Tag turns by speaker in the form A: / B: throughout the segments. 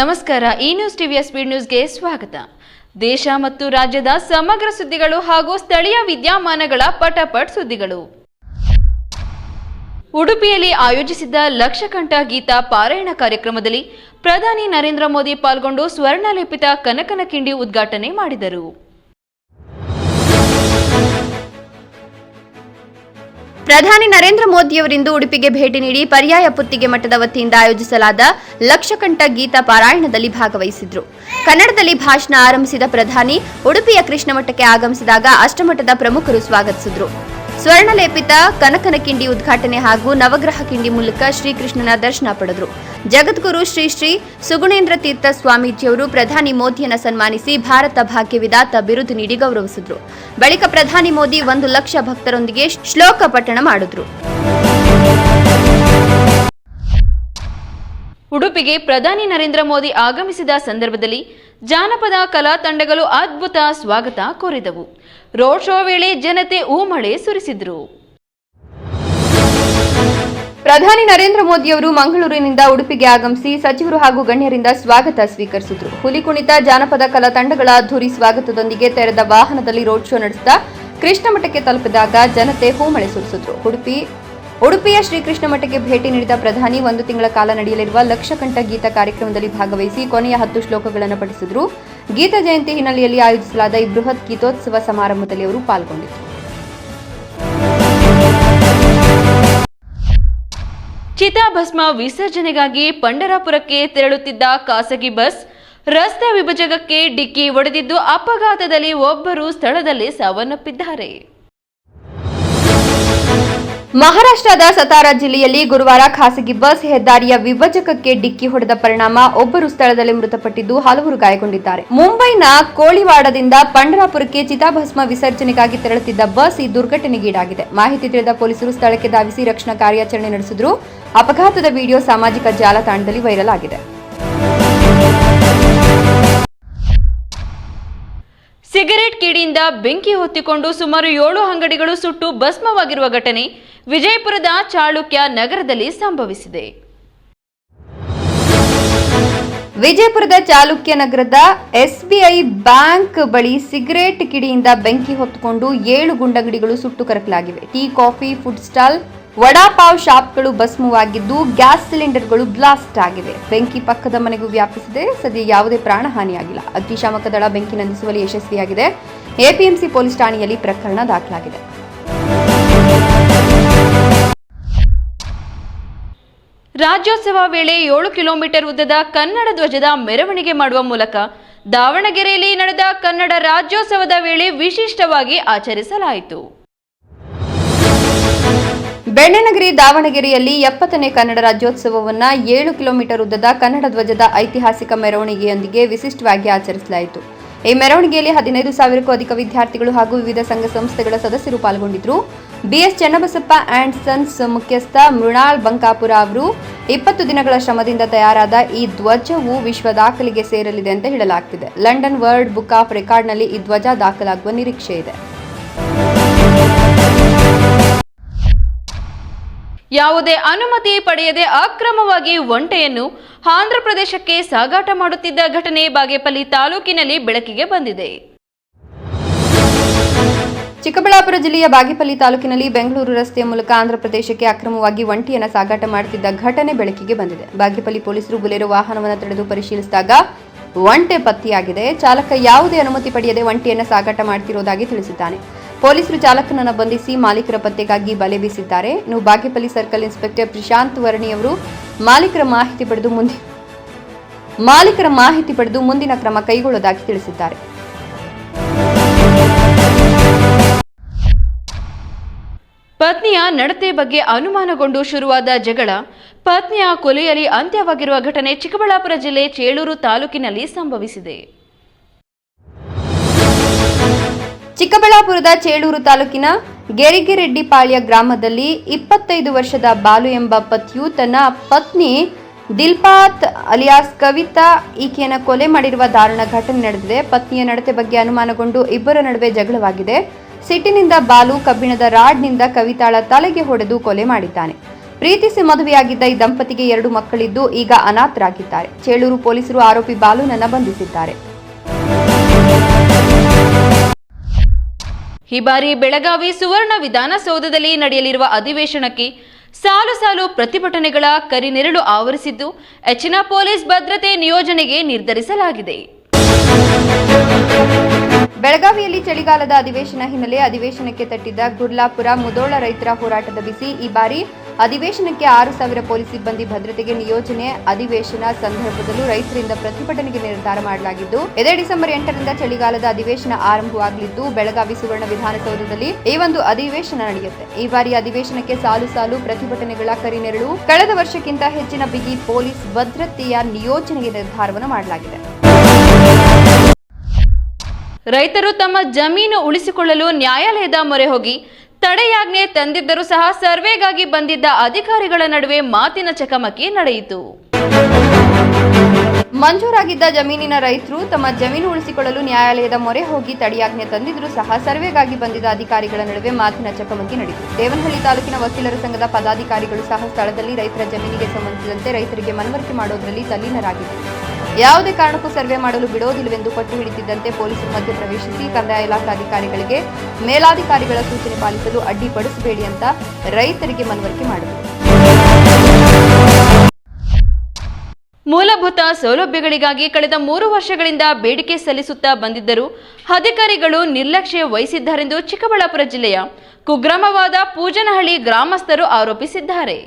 A: ನಮಸ್ಕಾರ, ಈ ನ್ಯೂಸ್ ಟಿವಿಯ ಸ್ಪೀಡ್ ನ್ಯೂಸ್ಗೆ ಸ್ವಾಗತ. ದೇಶ ಮತ್ತು ರಾಜ್ಯದ ಸಮಗ್ರ ಸುದ್ದಿಗಳು ಹಾಗೂ ಸ್ಥಳೀಯ ವಿದ್ಯಮಾನಗಳ ಪಟಪಟ್ ಸುದ್ದಿಗಳು. ಉಡುಪಿಯಲ್ಲಿ ಆಯೋಜಿಸಿದ್ದ ಲಕ್ಷಕಂಠ ಗೀತಾ ಪಾರಾಯಣ ಕಾರ್ಯಕ್ರಮದಲ್ಲಿ ಪ್ರಧಾನಿ ನರೇಂದ್ರ ಮೋದಿ ಪಾಲ್ಗೊಂಡು ಸ್ವರ್ಣಲಿಪಿತ ಕನಕನ ಕಿಂಡಿ ಉದ್ಘಾಟನೆ ಮಾಡಿದರು.
B: ಪ್ರಧಾನಿ ನರೇಂದ್ರ ಮೋದಿಯವರಿಂದು ಉಡುಪಿಗೆ ಭೇಟಿ ನೀಡಿ ಪರ್ಯಾಯ ಪುತ್ತಿಗೆ ಮಠದ ವತಿಯಿಂದ ಆಯೋಜಿಸಲಾದ ಲಕ್ಷಕಂಠ ಗೀತಾ ಪಾರಾಯಣದಲ್ಲಿ ಭಾಗವಹಿಸಿದ್ರು. ಕನ್ನಡದಲ್ಲಿ ಭಾಷಣ ಆರಂಭಿಸಿದ ಪ್ರಧಾನಿ, ಉಡುಪಿಯ ಕೃಷ್ಣ ಮಠಕ್ಕೆ ಆಗಮಿಸಿದಾಗ ಅಷ್ಟಮಠದ ಪ್ರಮುಖರು ಸ್ವಾಗತಿಸಿದ್ರು. ಸ್ವರ್ಣಲೇಪಿತ ಕನಕನ ಕಿಂಡಿ ಉದ್ಘಾಟನೆ ಹಾಗೂ ನವಗ್ರಹ ಕಿಂಡಿ ಮೂಲಕ ಶ್ರೀಕೃಷ್ಣನ ದರ್ಶನ ಪಡೆದರು. ಜಗದ್ಗುರು ಶ್ರೀ ಶ್ರೀ ಸುಗುಣೇಂದ್ರ ತೀರ್ಥ ಸ್ವಾಮೀಜಿಯವರು ಪ್ರಧಾನಿ ಮೋದಿಯನ್ನು ಸನ್ಮಾನಿಸಿ ಭಾರತ ಭಾಗ್ಯ ವಿಧಾತ ಬಿರುದು ನೀಡಿ ಗೌರವಿಸಿದರು. ಬಳಿಕ ಪ್ರಧಾನಿ ಮೋದಿ ಒಂದು ಲಕ್ಷ ಭಕ್ತರೊಂದಿಗೆ ಶ್ಲೋಕ ಪಠಣ ಮಾಡಿದರು.
A: ಉಡುಪಿಗೆ ಪ್ರಧಾನಿ ನರೇಂದ್ರ ಮೋದಿ ಆಗಮಿಸಿದ ಸಂದರ್ಭದಲ್ಲಿ ಜಾನಪದ ಕಲಾ ತಂಡಗಳು ಅದ್ಭುತ ಸ್ವಾಗತ ಕೋರಿದವು. ರೋಡ್ ಶೋ ವೇಳೆ ಜನತೆ ಊಮಳೆ ಸುರಿಸಿದ್ರು.
B: ಪ್ರಧಾನಿ ನರೇಂದ್ರ ಮೋದಿಯವರು ಮಂಗಳೂರಿನಿಂದ ಉಡುಪಿಗೆ ಆಗಮಿಸಿ ಸಚಿವರು ಹಾಗೂ ಗಣ್ಯರಿಂದ ಸ್ವಾಗತ ಸ್ವೀಕರಿಸಿದರು. ಹುಲಿ ಕುಣಿತ ಜಾನಪದ ಕಲಾ ತಂಡಗಳ ಅದ್ದೂರಿ ಸ್ವಾಗತದೊಂದಿಗೆ ತೆರೆದ ವಾಹನದಲ್ಲಿ ರೋಡ್ ಶೋ ನಡೆಸಿದ ಕೃಷ್ಣ ಮಠಕ್ಕೆ ತಲುಪಿದಾಗ ಜನತೆ ಹೂಮಳೆ ಸುರಿಸಿದ್ರು. ಉಡುಪಿ ಉಡುಪಿಯ ಶ್ರೀಕೃಷ್ಣ ಮಠಕ್ಕೆ ಭೇಟಿ ನೀಡಿದ ಪ್ರಧಾನಿ, ಒಂದು ತಿಂಗಳ ಕಾಲ ನಡೆಯಲಿರುವ ಲಕ್ಷಕಂಠ ಗೀತ ಕಾರ್ಯಕ್ರಮದಲ್ಲಿ ಭಾಗವಹಿಸಿ ಕೊನೆಯ ಹತ್ತು ಶ್ಲೋಕಗಳನ್ನು ಪಠಿಸಿದರು. ಗೀತ ಜಯಂತಿ ಹಿನ್ನೆಲೆಯಲ್ಲಿ ಆಯೋಜಿಸಲಾದ ಈ ಬೃಹತ್ ಗೀತೋತ್ಸವ ಸಮಾರಂಭದಲ್ಲಿ ಅವರು ಪಾಲ್ಗೊಂಡಿದ್ದರು.
A: ಚಿತಾಭಸ್ಮ ವಿಸರ್ಜನೆಗಾಗಿ ಪಂಡರಾಪುರಕ್ಕೆ ತೆರಳುತ್ತಿದ್ದ ಖಾಸಗಿ ಬಸ್ ರಸ್ತೆ ವಿಭಜಕಕ್ಕೆ ಡಿಕ್ಕಿ ಹೊಡೆದಿದ್ದು ಅಪಘಾತದಲ್ಲಿ ಒಬ್ಬರು ಸ್ಥಳದಲ್ಲೇ ಸಾವನ್ನಪ್ಪಿದ್ದಾರೆ.
B: ಮಹಾರಾಷ್ಟ್ರದ ಸತಾರಾ ಜಿಲ್ಲೆಯಲ್ಲಿ ಗುರುವಾರ ಖಾಸಗಿ ಬಸ್ ಹೆದ್ದಾರಿಯ ವಿಭಜಕಕ್ಕೆ ಡಿಕ್ಕಿ ಹೊಡೆದ ಪರಿಣಾಮ ಒಬ್ಬರು ಸ್ಥಳದಲ್ಲಿ ಮೃತಪಟ್ಟಿದ್ದು ಹಲವರು ಗಾಯಗೊಂಡಿದ್ದಾರೆ. ಮುಂಬೈನ ಕೋಳಿವಾಡದಿಂದ ಪಂಡರಾಪುರಕ್ಕೆ ಚಿತಾಭಸ್ಮ ವಿಸರ್ಜನೆಗಾಗಿ ತೆರಳುತ್ತಿದ್ದ ಬಸ್ ಈ ದುರ್ಘಟನೆಗೀಡಾಗಿದೆ ಮಾಹಿತಿ ತಿಳಿದ ಪೊಲೀಸರು ಸ್ಥಳಕ್ಕೆ ಧಾವಿಸಿ ರಕ್ಷಣಾ ಕಾರ್ಯಾಚರಣೆ ನಡೆಸಿದ್ರು. ಅಪಘಾತದ ವಿಡಿಯೋ ಸಾಮಾಜಿಕ ಜಾಲತಾಣದಲ್ಲಿ ವೈರಲ್ ಆಗಿದೆ.
A: ಕಿಡಿಯಿಂದ ಬೆಂಕಿ ಹೊತ್ತಿಕೊಂಡು ಸುಮಾರು ಏಳು ಅಂಗಡಿಗಳು ಸುಟ್ಟು ಭಸ್ಮವಾಗಿರುವ ಘಟನೆ ವಿಜಯಪುರದ ಚಾಳುಕ್ಯ ನಗರದಲ್ಲಿ ಸಂಭವಿಸಿದೆ.
B: ವಿಜಯಪುರದ ಚಾಲುಕ್ಯ ನಗರದ ಎಸ್ಬಿಐ ಬ್ಯಾಂಕ್ ಬಳಿ ಸಿಗರೇಟ್ ಕಿಡಿಯಿಂದ ಬೆಂಕಿ ಹೊತ್ತುಕೊಂಡು ಏಳು ಗುಂಡಂಗಡಿಗಳು ಸುಟ್ಟು ಕರಕಲಾಗಿವೆ. Tea, coffee, food stall vada pav ಶಾಪ್ಗಳು ಭಸ್ಮವಾಗಿದ್ದು ಗ್ಯಾಸ್ ಸಿಲಿಂಡರ್ಗಳು ಬ್ಲಾಸ್ಟ್ ಆಗಿವೆ. ಬೆಂಕಿ ಪಕ್ಕದ ಮನೆಗೂ ವ್ಯಾಪಿಸಿದೆ. ಸದ್ಯ ಯಾವುದೇ ಪ್ರಾಣಹಾನಿಯಾಗಿಲ್ಲ ಅಗ್ನಿಶಾಮಕ ದಳ ಬೆಂಕಿ ನಂದಿಸುವಲ್ಲಿ ಯಶಸ್ವಿಯಾಗಿದೆ. ಎಪಿಎಂಸಿ ಪೊಲೀಸ್ ಠಾಣೆಯಲ್ಲಿ ಪ್ರಕರಣ ದಾಖಲಾಗಿದೆ.
A: ರಾಜ್ಯೋತ್ಸವ ವೇಳೆ ಏಳು ಕಿಲೋಮೀಟರ್ ಉದ್ದದ ಕನ್ನಡ ಧ್ವಜದ ಮೆರವಣಿಗೆ ಮಾಡುವ ಮೂಲಕ ದಾವಣಗೆರೆಯಲ್ಲಿ ನಡೆದ ಕನ್ನಡ ರಾಜ್ಯೋತ್ಸವದ ವೇಳೆ ವಿಶಿಷ್ಟವಾಗಿ ಆಚರಿಸಲಾಯಿತು.
B: ಬೆಣ್ಣೆನಗರಿ ದಾವಣಗೆರೆಯಲ್ಲಿ ಎಪ್ಪತ್ತನೇ ಕನ್ನಡ ರಾಜ್ಯೋತ್ಸವವನ್ನು ಏಳು ಕಿಲೋಮೀಟರ್ ಉದ್ದದ ಕನ್ನಡ ಧ್ವಜದ ಐತಿಹಾಸಿಕ ಮೆರವಣಿಗೆಯೊಂದಿಗೆ ವಿಶಿಷ್ಟವಾಗಿ ಆಚರಿಸಲಾಯಿತು. ಈ ಮೆರವಣಿಗೆಯಲ್ಲಿ ಹದಿನೈದು ಸಾವಿರಕ್ಕೂ ಅಧಿಕ ವಿದ್ಯಾರ್ಥಿಗಳು ಹಾಗೂ ವಿವಿಧ ಸಂಘ ಸಂಸ್ಥೆಗಳ ಸದಸ್ಯರು ಪಾಲ್ಗೊಂಡಿದ್ದರು ಬಿಎಸ್ ಚನ್ನಬಸಪ್ಪ ಆ್ಯಂಡ್ ಸನ್ಸ್ ಮುಖ್ಯಸ್ಥ ಮೃಣಾಲ್ ಬಂಕಾಪುರ ಅವರು ಇಪ್ಪತ್ತು ದಿನಗಳ ಶ್ರಮದಿಂದ ತಯಾರಾದ ಈ ಧ್ವಜವು ವಿಶ್ವ ದಾಖಲೆಗೆ ಸೇರಲಿದೆ ಅಂತ ಹೇಳಲಾಗ್ತಿದೆ. ಲಂಡನ್ ವರ್ಲ್ಡ್ ಬುಕ್ ಆಫ್ ರೆಕಾರ್ಡ್ನಲ್ಲಿ ಈ ಧ್ವಜ ದಾಖಲಾಗುವ ನಿರೀಕ್ಷೆ ಇದೆ.
A: ಯಾವುದೇ ಅನುಮತಿ ಪಡೆಯದೆ ಅಕ್ರಮವಾಗಿ ಒಂಟೆಯನ್ನು ಆಂಧ್ರಪ್ರದೇಶಕ್ಕೆ ಸಾಗಾಟ ಮಾಡುತ್ತಿದ್ದ ಘಟನೆ ಬಾಗೇಪಲ್ಲಿ ತಾಲೂಕಿನಲ್ಲಿ ಬೆಳಕಿಗೆ ಬಂದಿದೆ.
B: ಚಿಕ್ಕಬಳ್ಳಾಪುರ ಜಿಲ್ಲೆಯ ಬಾಗೇಪಲ್ಲಿ ತಾಲೂಕಿನಲ್ಲಿ ಬೆಂಗಳೂರು ರಸ್ತೆಯ ಮೂಲಕ ಆಂಧ್ರಪ್ರದೇಶಕ್ಕೆ ಅಕ್ರಮವಾಗಿ ಒಂಟಿಯನ್ನು ಸಾಗಾಟ ಮಾಡುತ್ತಿದ್ದ ಘಟನೆ ಬೆಳಕಿಗೆ ಬಂದಿದೆ. ಬಾಗೇಪಲ್ಲಿ ಪೊಲೀಸರು ಬುಲೆರೋ ವಾಹನವನ್ನು ತಡೆದು ಪರಿಶೀಲಿಸಿದಾಗ ಒಂಟೆ ಪತ್ತೆಯಾಗಿದೆ. ಚಾಲಕ ಯಾವುದೇ ಅನುಮತಿ ಪಡೆಯದೆ ಒಂಟಿಯನ್ನು ಸಾಗಾಟ ಮಾಡುತ್ತಿರುವುದಾಗಿ ತಿಳಿಸಿದ್ದಾನೆ. ಪೊಲೀಸರು ಚಾಲಕನನ್ನು ಬಂಧಿಸಿ ಮಾಲೀಕರ ಪತ್ತೆಗಾಗಿ ಬಲೆ ಬೀಸಿದ್ದಾರೆ. ಇನ್ನು ಬಾಗೇಪಲ್ಲಿ ಸರ್ಕಲ್ ಇನ್ಸ್ಪೆಕ್ಟರ್ ಪ್ರಶಾಂತ್ ವರ್ಣಿಯವರು ಮಾಲೀಕರ ಮಾಹಿತಿ ಪಡೆದು ಮುಂದೆ ಮಾಲೀಕರ ಮಾಹಿತಿ ಪಡೆದು ಮುಂದಿನ ಕ್ರಮ ಕೈಗೊಳ್ಳುವುದಾಗಿ ತಿಳಿಸಿದ್ದಾರೆ.
A: ಪತ್ನಿಯ ನಡತೆ ಬಗ್ಗೆ ಅನುಮಾನಗೊಂಡು ಶುರುವಾದ ಜಗಳ, ಪತ್ನಿಯ ಕೊಲೆಯಲ್ಲಿ ಅಂತ್ಯವಾಗಿರುವ ಘಟನೆ ಚಿಕ್ಕಬಳ್ಳಾಪುರ ಜಿಲ್ಲೆ ಚೇಳೂರು ತಾಲೂಕಿನಲ್ಲಿ ಸಂಭವಿಸಿದೆ.
B: ಚಿಕ್ಕಬಳ್ಳಾಪುರದ ಚೇಳೂರು ತಾಲೂಕಿನ ಗೆರಿಗೆರೆಡ್ಡಿಪಾಳ್ಯ ಗ್ರಾಮದಲ್ಲಿ ಇಪ್ಪತ್ತೈದು ವರ್ಷದ ಬಾಲು ಎಂಬ ಪತಿಯು ತನ್ನ ಪತ್ನಿ ದಿಲ್ಪಾತ್ ಅಲಿಯಾಸ್ ಕವಿತಾ ಈಕೆಯನ್ನು ಕೊಲೆ ಮಾಡಿರುವ ದಾರುಣ ಘಟನೆ ನಡೆದಿದೆ. ಪತ್ನಿಯ ನಡತೆ ಬಗ್ಗೆ ಅನುಮಾನಗೊಂಡು ಇಬ್ಬರ ನಡುವೆ ಜಗಳವಾಗಿದೆ. ಸಿಟ್ಟಿನಿಂದ ಬಾಲು ಕಬ್ಬಿಣದ ರಾಡ್ನಿಂದ ಕವಿತಾಳ ತಲೆಗೆ ಹೊಡೆದು ಕೊಲೆ ಮಾಡಿದ್ದಾನೆ. ಪ್ರೀತಿಸಿ ಮದುವೆಯಾಗಿದ್ದ ಈ ದಂಪತಿಗೆ ಎರಡು ಮಕ್ಕಳಿದ್ದು ಈಗ ಅನಾಥರಾಗಿದ್ದಾರೆ. ಚೇಳೂರು ಪೊಲೀಸರು ಆರೋಪಿ ಬಾಲುನನ್ನ ಬಂಧಿಸಿದ್ದಾರೆ.
A: ಈ ಬಾರಿ ಬೆಳಗಾವಿ ಸುವರ್ಣ ವಿಧಾನಸೌಧದಲ್ಲಿ ನಡೆಯಲಿರುವ ಅಧಿವೇಶನಕ್ಕೆ ಸಾಲು ಸಾಲು ಪ್ರತಿಭಟನೆಗಳ ಕರಿನೆರಳು ಆವರಿಸಿದ್ದು, ಹೆಚ್ಚಿನ ಪೊಲೀಸ್ ಭದ್ರತೆ ನಿಯೋಜನೆಗೆ ನಿರ್ಧರಿಸಲಾಗಿದೆ.
B: ಬೆಳಗಾವಿಯಲ್ಲಿ ಚಳಿಗಾಲದ ಅಧಿವೇಶನ ಹಿನ್ನೆಲೆ ಅಧಿವೇಶನಕ್ಕೆ ತಟ್ಟಿದ್ದ ಗುರ್ಲಾಪುರ ಮುದೋಳ ರೈತರ ಹೋರಾಟದ ಬಿಸಿ ಈ ಬಾರಿ ಅಧಿವೇಶನಕ್ಕೆ ಆರು ಸಾವಿರ ಪೊಲೀಸ್ ಸಿಬ್ಬಂದಿ ಭದ್ರತೆಗೆ ನಿಯೋಜನೆ ಅಧಿವೇಶನ ಸಂದರ್ಭದಲ್ಲೂ ರೈತರಿಂದ ಪ್ರತಿಭಟನೆಗೆ ನಿರ್ಧಾರ ಮಾಡಲಾಗಿದ್ದು, ಇದೇ ಡಿಸೆಂಬರ್ ಎಂಟರಿಂದ ಚಳಿಗಾಲದ ಅಧಿವೇಶನ ಆರಂಭವಾಗಲಿದ್ದು, ಬೆಳಗಾವಿ ಸುವರ್ಣ ವಿಧಾನಸೌಧದಲ್ಲಿ ಈ ಒಂದು ಅಧಿವೇಶನ ನಡೆಯುತ್ತೆ. ಈ ಬಾರಿ ಅಧಿವೇಶನಕ್ಕೆ ಸಾಲು ಸಾಲು ಪ್ರತಿಭಟನೆಗಳ ಕರಿನೆರಳು ಕಳೆದ ವರ್ಷಕ್ಕಿಂತ ಹೆಚ್ಚಿನ ಬಿಗಿ ಪೊಲೀಸ್ ಭದ್ರತೆಯ ನಿಯೋಜನೆಗೆ ನಿರ್ಧಾರವನ್ನು ಮಾಡಲಾಗಿದೆ.
A: ರೈತರು ತಮ್ಮ ಜಮೀನು ಉಳಿಸಿಕೊಳ್ಳಲು ನ್ಯಾಯಾಲಯದ ಮೊರೆ ಹೋಗಿ ತಡೆಯಾಜ್ಞೆ ತಂದಿದ್ದರೂ ಸಹ ಸರ್ವೆಗಾಗಿ ಬಂದಿದ್ದ ಅಧಿಕಾರಿಗಳ ನಡುವೆ ಮಾತಿನ ಚಕಮಕಿ ನಡೆಯಿತು.
B: ಮಂಜೂರಾಗಿದ್ದ ಜಮೀನಿನ ರೈತರು ತಮ್ಮ ಜಮೀನು ಉಳಿಸಿಕೊಳ್ಳಲು ನ್ಯಾಯಾಲಯದ ಮೊರೆ ಹೋಗಿ ತಡೆಯಾಜ್ಞೆ ತಂದಿದ್ರೂ ಸಹ ಸರ್ವೆಗಾಗಿ ಬಂದಿದ್ದ ಅಧಿಕಾರಿಗಳ ನಡುವೆ ಮಾತಿನ ಚಕಮಕಿ ನಡೆಯಿತು. ದೇವನಹಳ್ಳಿ ತಾಲೂಕಿನ ವಕೀಲರ ಸಂಘದ ಪದಾಧಿಕಾರಿಗಳು ಸಹ ಸ್ಥಳದಲ್ಲಿ ರೈತರ ಜಮೀನಿಗೆ ಸಂಬಂಧಿಸಿದಂತೆ ರೈತರಿಗೆ ಮನವರಿಕೆ ಮಾಡೋದರಲ್ಲಿ ತಲ್ಲೀನರಾಗಿದ್ದರು. ಯಾವುದೇ ಕಾರಣಕ್ಕೂ ಸರ್ವೆ ಮಾಡಲು ಬಿಡೋದಿಲ್ಲವೆಂದು ಪಟ್ಟು ಹಿಡಿದಿದ್ದಂತೆ ಪೊಲೀಸರು ಮಧ್ಯ ಪ್ರವೇಶಿಸಿ ಕಂದಾಯ ಇಲಾಖಾಧಿಕಾರಿಗಳಿಗೆ ಮೇಲಾಧಿಕಾರಿಗಳ ಸೂಚನೆ ಪಾಲಿಸಲು ಅಡ್ಡಿಪಡಿಸಬೇಡಿ ಅಂತ ರೈತರಿಗೆ ಮನವರಿಕೆ ಮಾಡಿದರು.
A: ಮೂಲಭೂತ ಸೌಲಭ್ಯಗಳಿಗಾಗಿ ಕಳೆದ ಮೂರು ವರ್ಷಗಳಿಂದ ಬೇಡಿಕೆ ಸಲ್ಲಿಸುತ್ತಾ ಬಂದಿದ್ದರೂ ಅಧಿಕಾರಿಗಳು ನಿರ್ಲಕ್ಷ್ಯ ವಹಿಸಿದ್ದಾರೆಂದು ಚಿಕ್ಕಬಳ್ಳಾಪುರ ಜಿಲ್ಲೆಯ ಕುಗ್ರಾಮವಾದ ಪೂಜನಹಳ್ಳಿ ಗ್ರಾಮಸ್ಥರು ಆರೋಪಿಸಿದ್ದಾರೆ.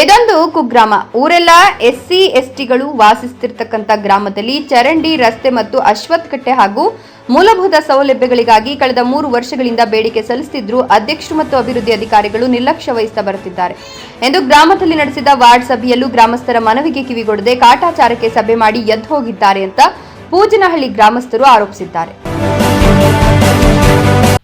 B: ಇದೊಂದು ಕುಗ್ರಾಮ. ಊರೆಲ್ಲ ಎಸ್ ಸಿ ಎಸ್ ಟಿಗಳು ವಾಸಿಸ್ತಿರ್ತಕ್ಕಂಥ ಗ್ರಾಮದಲ್ಲಿ ಚರಂಡಿ, ರಸ್ತೆ ಮತ್ತು ಅಶ್ವತ್ ಕಟ್ಟೆ ಹಾಗೂ ಮೂಲಭೂತ ಸೌಲಭ್ಯಗಳಿಗಾಗಿ ಕಳೆದ ಮೂರು ವರ್ಷಗಳಿಂದ ಬೇಡಿಕೆ ಸಲ್ಲಿಸುತ್ತಿದ್ರು ಅಧ್ಯಕ್ಷರು ಮತ್ತು ಅಭಿವೃದ್ಧಿ ಅಧಿಕಾರಿಗಳು ನಿರ್ಲಕ್ಷ್ಯ ವಹಿಸ್ತಾ ಬರುತ್ತಿದ್ದಾರೆ. ಎಂದು ಗ್ರಾಮದಲ್ಲಿ ನಡೆಸಿದ ವಾರ್ಡ್ ಸಭೆಯಲ್ಲೂ ಗ್ರಾಮಸ್ಥರ ಮನವಿಗೆ ಕಿವಿಗೊಡದೆ ಕಾಟಾಚಾರಕ್ಕೆ ಸಭೆ ಮಾಡಿ ಎದ್ದು ಹೋಗಿದ್ದಾರೆ ಅಂತ ಪೂಜನಹಳ್ಳಿ ಗ್ರಾಮಸ್ಥರು ಆರೋಪಿಸಿದ್ದಾರೆ.